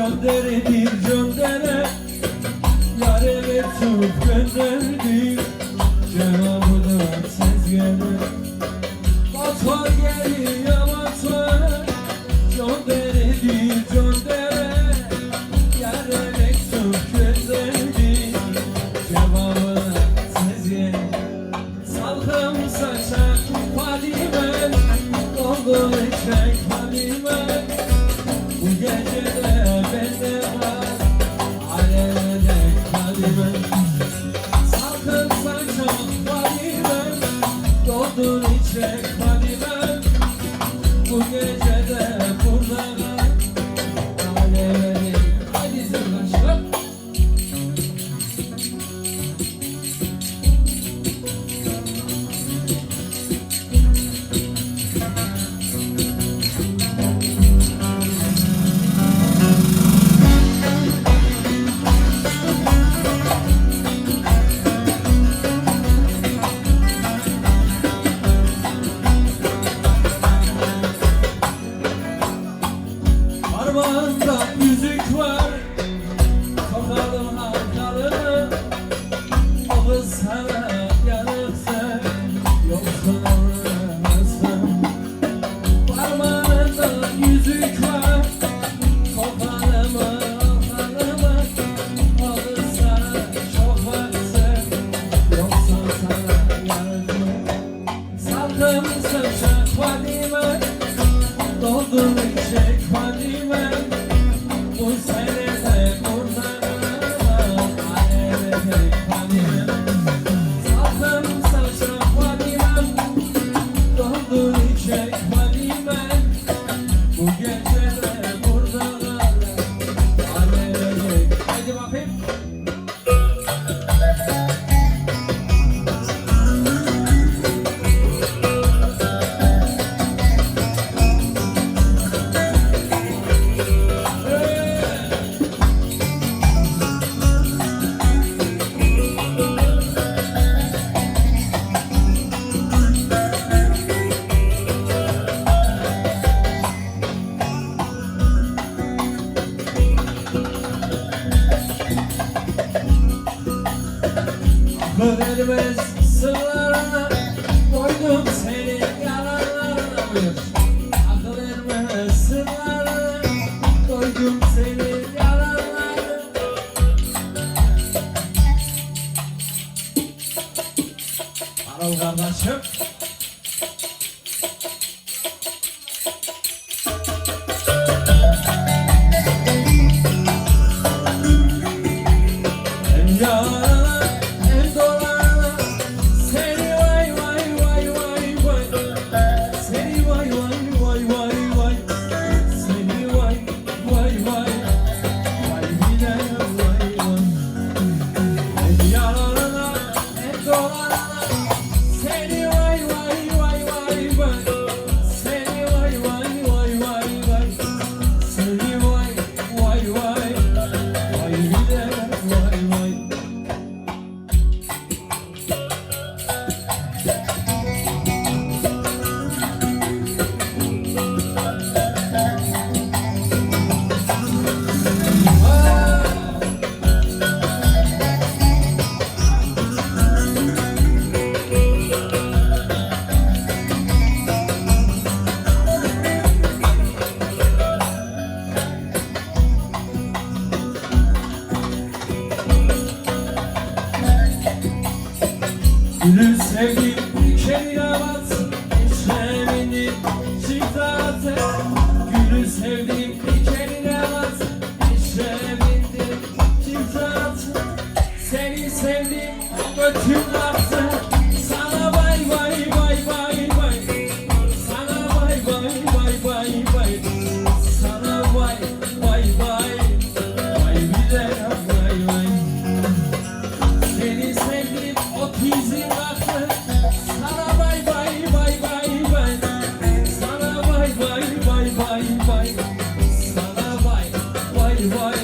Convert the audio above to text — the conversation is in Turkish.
Gönderedir göndere. Yare ve tutup gönderdim Cevabını siz gene Batar geri yamatar Gönder porque Bölmez sırlarına Koydum seni yalanlarına buyur Akıl ermez sırlarına Koydum seni yalanlarına Anıl kardeşim Yeah. Gülü sevdim şeriat Eşlemini şifrat Gülü sevdim boy.